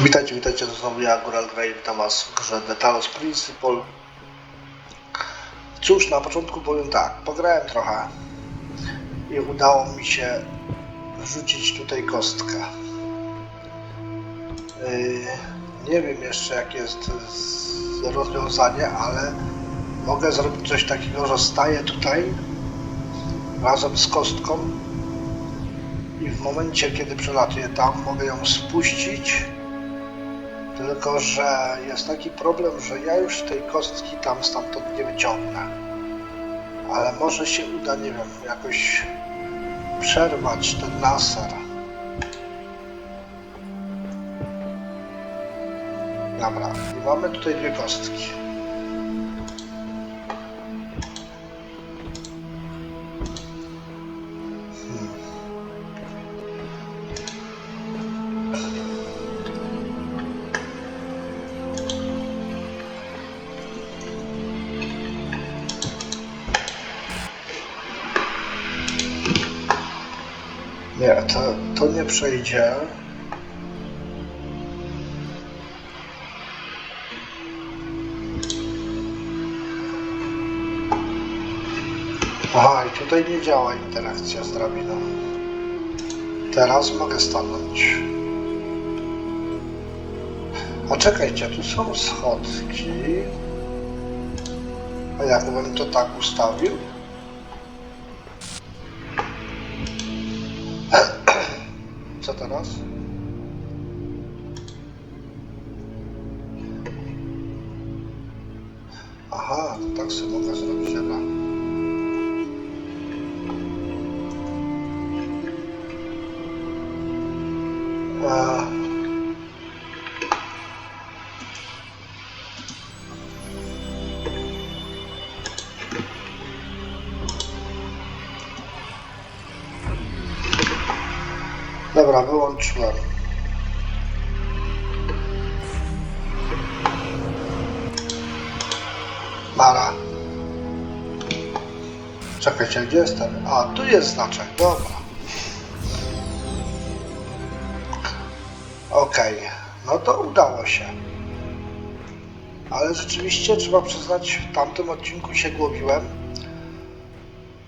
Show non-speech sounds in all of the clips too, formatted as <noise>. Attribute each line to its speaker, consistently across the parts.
Speaker 1: Witajcie, witajcie, to znowu ja, Góral Grey, witam was w grze The Talos Principle. Cóż, na początku powiem tak, pograłem trochę i udało mi się wrzucić tutaj kostkę. Yy, nie wiem jeszcze jakie jest rozwiązanie, ale mogę zrobić coś takiego, że staję tutaj razem z kostką i w momencie, kiedy przelatuję tam, mogę ją spuścić tylko, że jest taki problem, że ja już tej kostki tam stamtąd nie wyciągnę. Ale może się uda, nie wiem, jakoś przerwać ten laser. Dobra, i mamy tutaj dwie kostki. To, to nie przejdzie. Aha, i tutaj nie działa interakcja z drabiną. Teraz mogę stanąć. A czekajcie, tu są schodki. A jakbym to tak ustawił? Dobra, wyłączyłem. Mara. Czekajcie, gdzie jest? A, tu jest znaczek, dobra. Się. Ale rzeczywiście trzeba przyznać, w tamtym odcinku się głowiłem.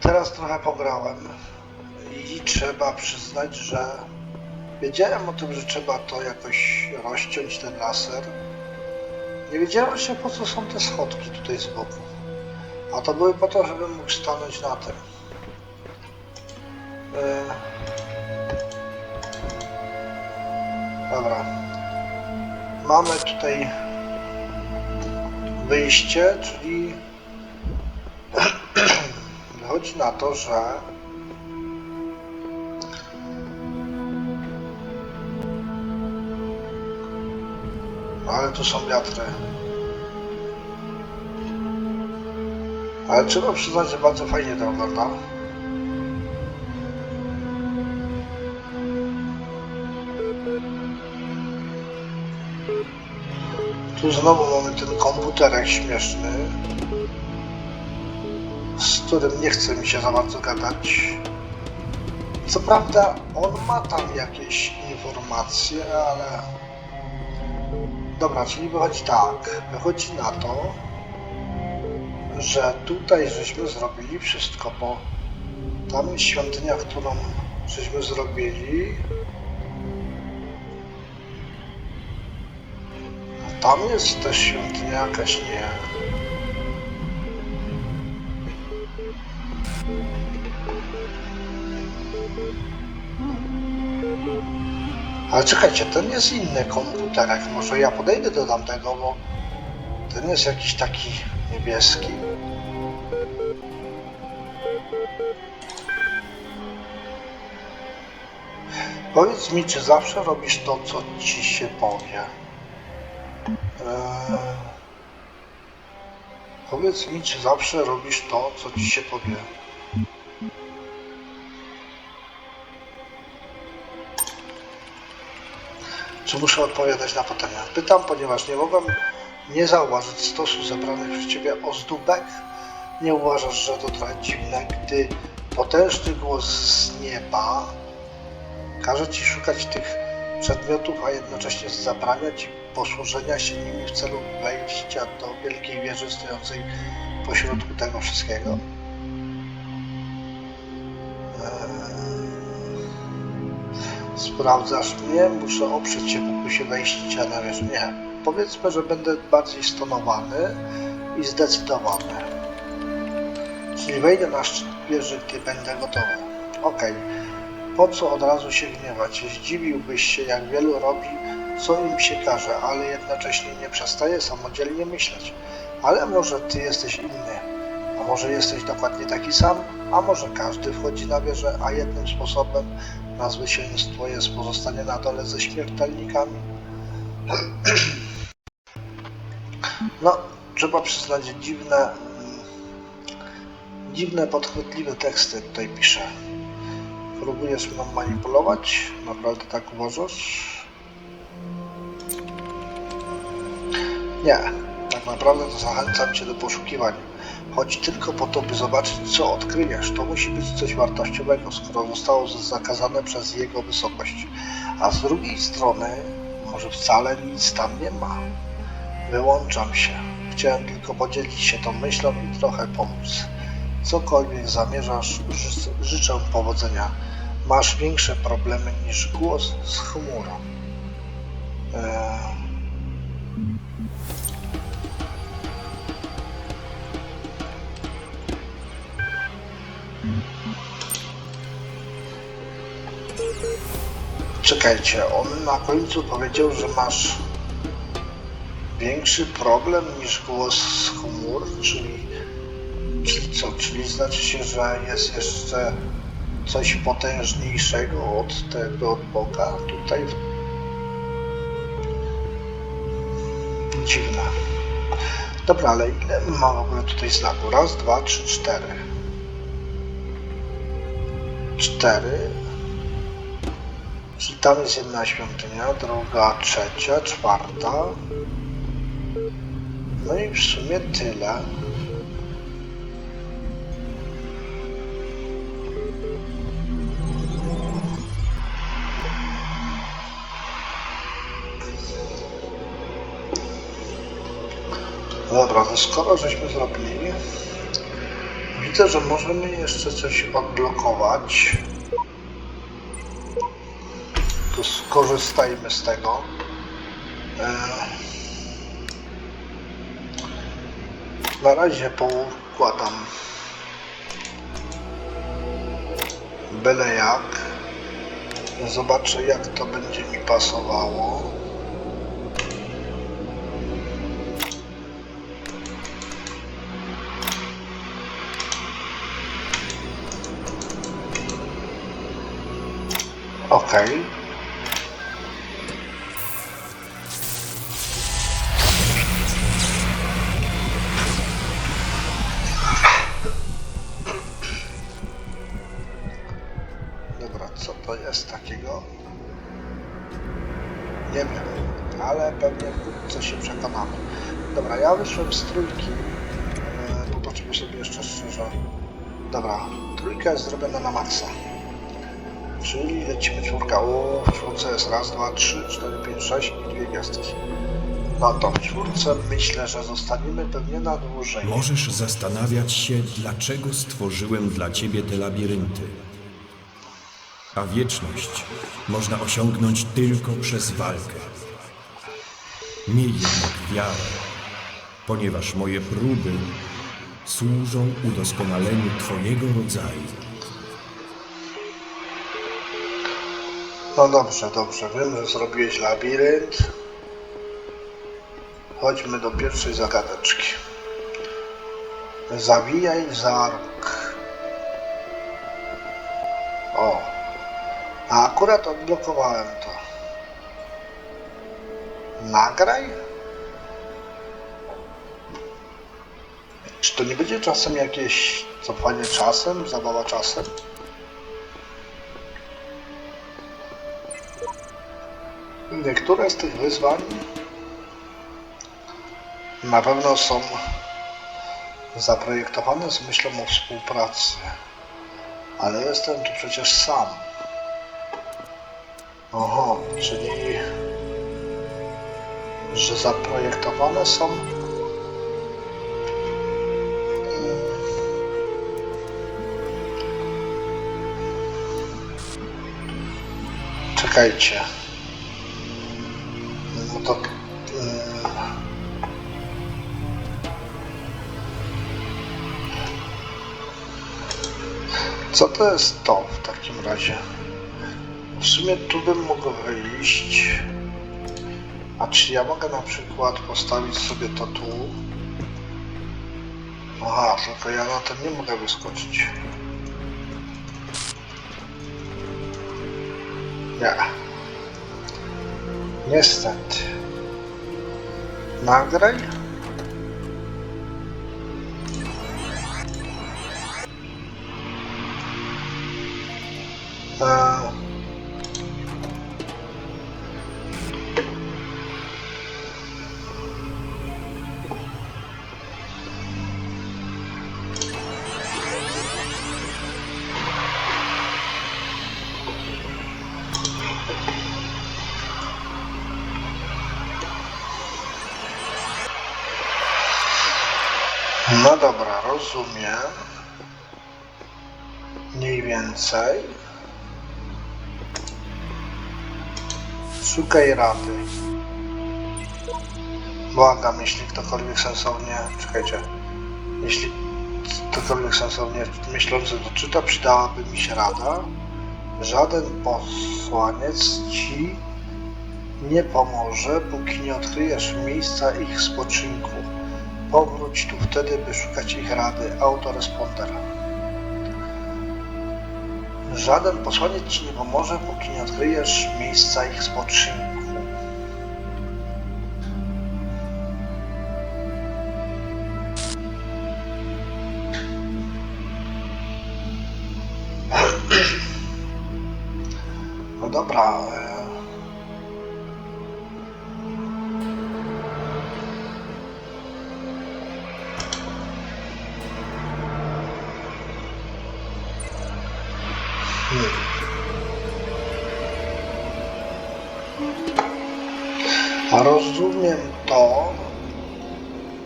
Speaker 1: Teraz trochę pograłem i trzeba przyznać, że wiedziałem o tym, że trzeba to jakoś rozciąć ten laser. Nie wiedziałem jeszcze po co są te schodki tutaj z boku. A to były po to, żebym mógł stanąć na tym. E, Dobra. Mamy tutaj wyjście, czyli <clears throat> wychodzi na to, że No, ale tu są wiatry. Ale trzeba przyznać, że bardzo fajnie to wygląda. Tu znowu mamy ten komputerek śmieszny, z którym nie chce mi się za bardzo gadać. Co prawda, on ma tam jakieś informacje, ale Dobra, czyli wychodzi tak. Wychodzi na to, że tutaj żeśmy zrobili wszystko, bo tam świątynia, którą żeśmy zrobili. Tam jest też świątynia jakaś, nie. Ale czekajcie, ten jest inny komputerek. Może ja podejdę do tamtego, bo ten jest jakiś taki niebieski. Powiedz mi, czy zawsze robisz to, co ci się powie? Eee, powiedz mi, czy zawsze robisz to, co ci się powie? Czy muszę odpowiadać na pytania? Pytam, ponieważ nie mogłem nie zauważyć stosu zebranych przez Ciebie ozdóbek. Nie uważasz, że to trochę dziwne, gdy potężny głos z nieba każe Ci szukać tych przedmiotów, a jednocześnie zabraniać posłużenia się nimi w celu wejścia do wielkiej wieży stojącej pośrodku tego wszystkiego? Eee, Sprawdzasz mnie? Muszę oprzeć się pokusie wejścia na wieżę. Nie. Powiedzmy, że będę bardziej stonowany i zdecydowany. Czyli wejdę na szczyt wieży, gdy będę gotowy. Okej. Po co od razu się gniewać? Zdziwiłbyś się, jak wielu robi, co im się każe, ale jednocześnie nie przestaje samodzielnie myśleć. Ale może ty jesteś inny, a może jesteś dokładnie taki sam, a może każdy wchodzi na wieżę, a jednym sposobem na zwycięstwo jest pozostanie na dole ze śmiertelnikami. No, trzeba przyznać, dziwne, dziwne, podchwytliwe teksty tutaj pisze. Próbujesz mną manipulować? Naprawdę tak uważasz? Nie. Tak naprawdę to zachęcam Cię do poszukiwań. Choć tylko po to, by zobaczyć, co odkryjesz. To musi być coś wartościowego, skoro zostało zakazane przez Jego wysokość. A z drugiej strony, może wcale nic tam nie ma. Wyłączam się. Chciałem tylko podzielić się tą myślą i trochę pomóc. Cokolwiek zamierzasz, ży- życzę powodzenia. Masz większe problemy niż głos z chmurą. Eee... Czekajcie, on na końcu powiedział, że masz większy problem niż głos z chmur, czyli, czyli co? Czyli znaczy się, że jest jeszcze coś potężniejszego od tego od Boga tutaj. Dobra, ale ile ma w ogóle tutaj znaku? Raz, dwa, trzy, cztery. Cztery. Czyli tam jest jedna świątynia, druga, trzecia, czwarta. No i w sumie tyle. Skoro żeśmy zrobili, widzę, że możemy jeszcze coś odblokować. To skorzystajmy z tego. E, Na razie poukładam byle jak. Zobaczę jak to będzie mi pasowało. Dobra, co to jest takiego? Nie wiem, ale pewnie wkrótce się przekonamy. Dobra, ja wyszłem z trójki. Eee, Popatrzmy sobie jeszcze szczerze. Dobra, trójka jest zrobiona na maksa. Czyli lecimy czwórka. O, w czwórce jest raz, dwa, trzy, cztery, pięć, sześć i dwie gwiazdy. No to w czwórce myślę, że zostaniemy pewnie na dłużej.
Speaker 2: Możesz zastanawiać się, dlaczego stworzyłem dla ciebie te labirynty. A wieczność można osiągnąć tylko przez walkę. Miej jednak wiarę, ponieważ moje próby służą udoskonaleniu Twojego rodzaju.
Speaker 1: No dobrze, dobrze. Wiem, że zrobiłeś labirynt. Chodźmy do pierwszej zagadeczki. Zawijaj za róg. O. A akurat odblokowałem to. Nagraj? Czy to nie będzie czasem jakieś cofanie czasem, zabawa czasem? Niektóre z tych wyzwań na pewno są zaprojektowane z myślą o współpracy, ale jestem tu przecież sam. Oho, czyli że zaprojektowane są Czekajcie. No to. e, Co to jest to w takim razie? W sumie tu bym mógł wyjść. A czy ja mogę na przykład postawić sobie to tu? Aha, tylko ja na tym nie mogę wyskoczyć. Nie. Niestety. Nagraj. Eee, No dobra, rozumiem. Mniej więcej. Szukaj rady. Błagam, jeśli ktokolwiek sensownie... Czekajcie. Jeśli ktokolwiek sensownie myślący doczyta, przydałaby mi się rada. Żaden posłaniec ci nie pomoże, póki nie odkryjesz miejsca ich spoczynku. Powróć tu wtedy, by szukać ich rady. Autoresponder. Żaden posłaniec ci nie pomoże, póki nie odkryjesz miejsca ich spoczynku. A rozumiem to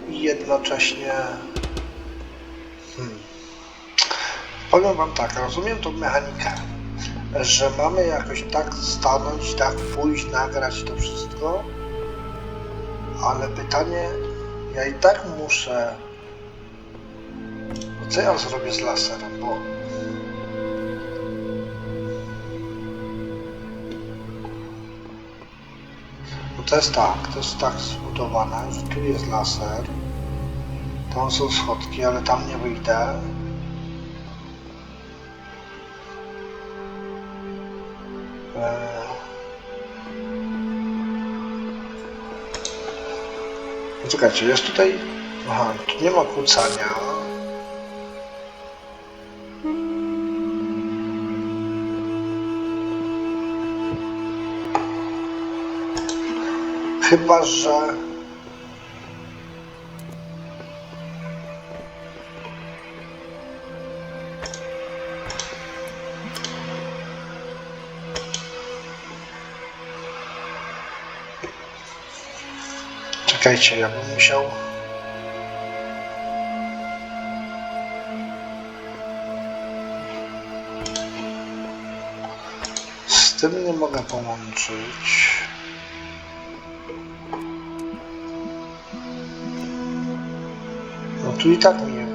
Speaker 1: i jednocześnie. Hmm. Powiem Wam tak, rozumiem tą mechanikę, że mamy jakoś tak stanąć, tak pójść, nagrać to wszystko, ale pytanie, ja i tak muszę. Co ja zrobię z laserem, bo to jest tak, to jest tak zbudowane, że tu jest laser, tam są schodki, ale tam nie wyjdę. Eee... Poczekajcie, jest tutaj... Aha, tu nie ma kłócania. Chyba, że... Czekajcie, ja bym musiał... Z tym nie mogę połączyć. Tu i tak mnie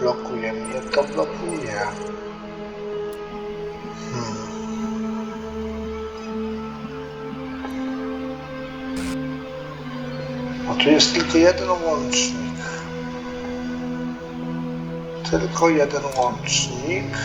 Speaker 1: blokuje, mnie to blokuje. Hmm. A tu jest tylko jeden łącznik. Tylko jeden łącznik.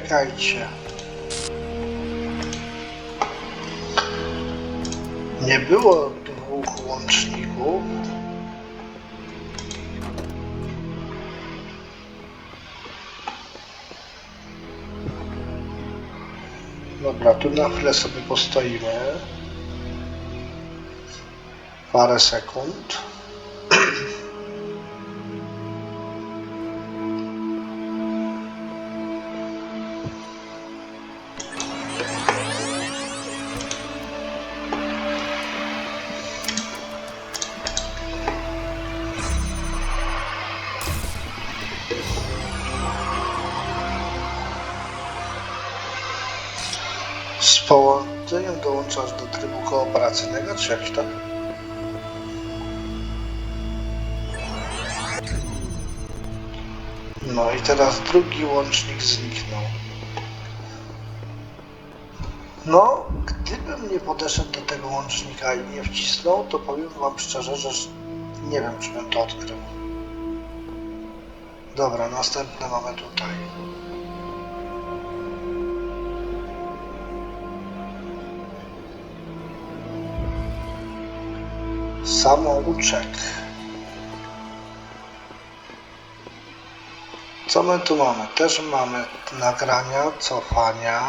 Speaker 1: Czekajcie. Nie było dwóch łączników. Dobra, tu na chwilę sobie postoimy. Parę sekund. Dołączasz do trybu kooperacyjnego, czy to? No i teraz drugi łącznik zniknął. No, gdybym nie podeszedł do tego łącznika i nie wcisnął, to powiem wam szczerze, że nie wiem, czy bym to odkrył. Dobra, następne mamy tutaj. Samouczek. Co my tu mamy? Też mamy nagrania, cofania.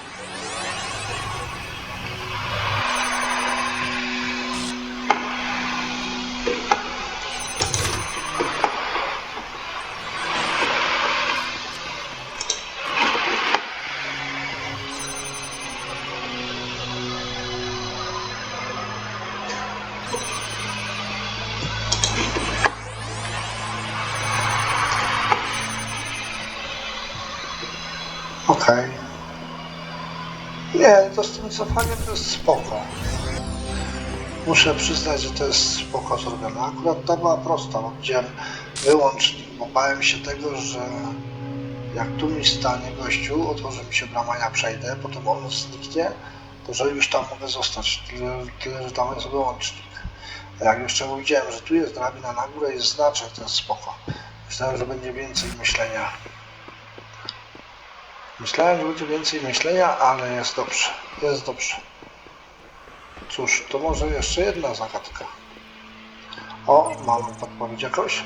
Speaker 1: cofaniem to jest spoko. Muszę przyznać, że to jest spoko zrobione. Akurat ta była prosta, bo widziałem wyłącznik, bo bałem się tego, że jak tu mi stanie gościu, otworzy mi się brama, ja przejdę, potem on zniknie, to że już tam mogę zostać, tyle, tyle że tam jest wyłącznik. A jak jeszcze widziałem, że tu jest drabina na górę, jest znaczek, to jest spoko. Myślałem, że będzie więcej myślenia. Myślałem, że będzie więcej myślenia, ale jest dobrze. Jest dobrze. Cóż, to może jeszcze jedna zagadka. O, mamy podpowiedź jakąś.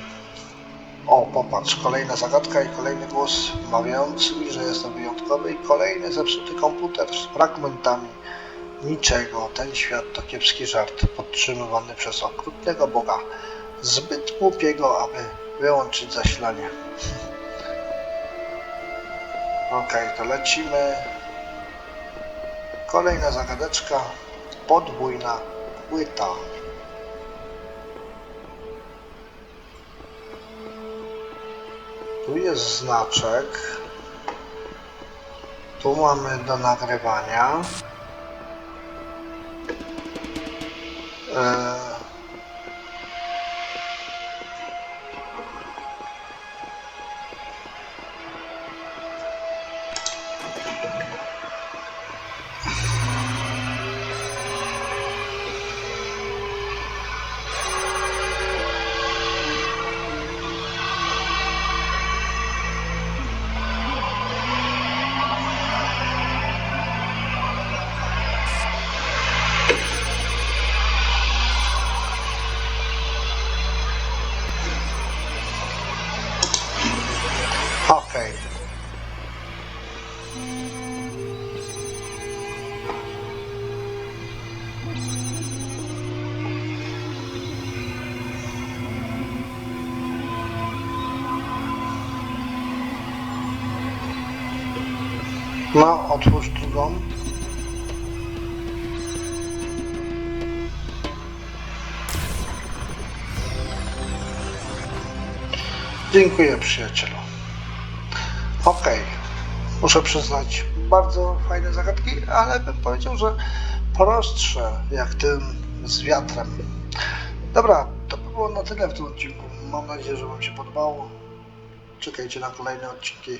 Speaker 1: O, popatrz, kolejna zagadka i kolejny głos mawiający mi, że jestem wyjątkowy i kolejny zepsuty komputer z fragmentami niczego. Ten świat to kiepski żart podtrzymywany przez okrutnego Boga, zbyt głupiego, aby wyłączyć zasilanie. Okej, to lecimy. Kolejna zagadeczka. Podwójna płyta. Tu jest znaczek. Tu mamy do nagrywania. Eee, No, otwórz drugą. Dziękuję przyjacielu. Okej, muszę przyznać, bardzo fajne zagadki, ale bym powiedział, że prostsze jak tym z wiatrem. Dobra, to by było na tyle w tym odcinku. Mam nadzieję, że Wam się podobało. Czekajcie na kolejne odcinki.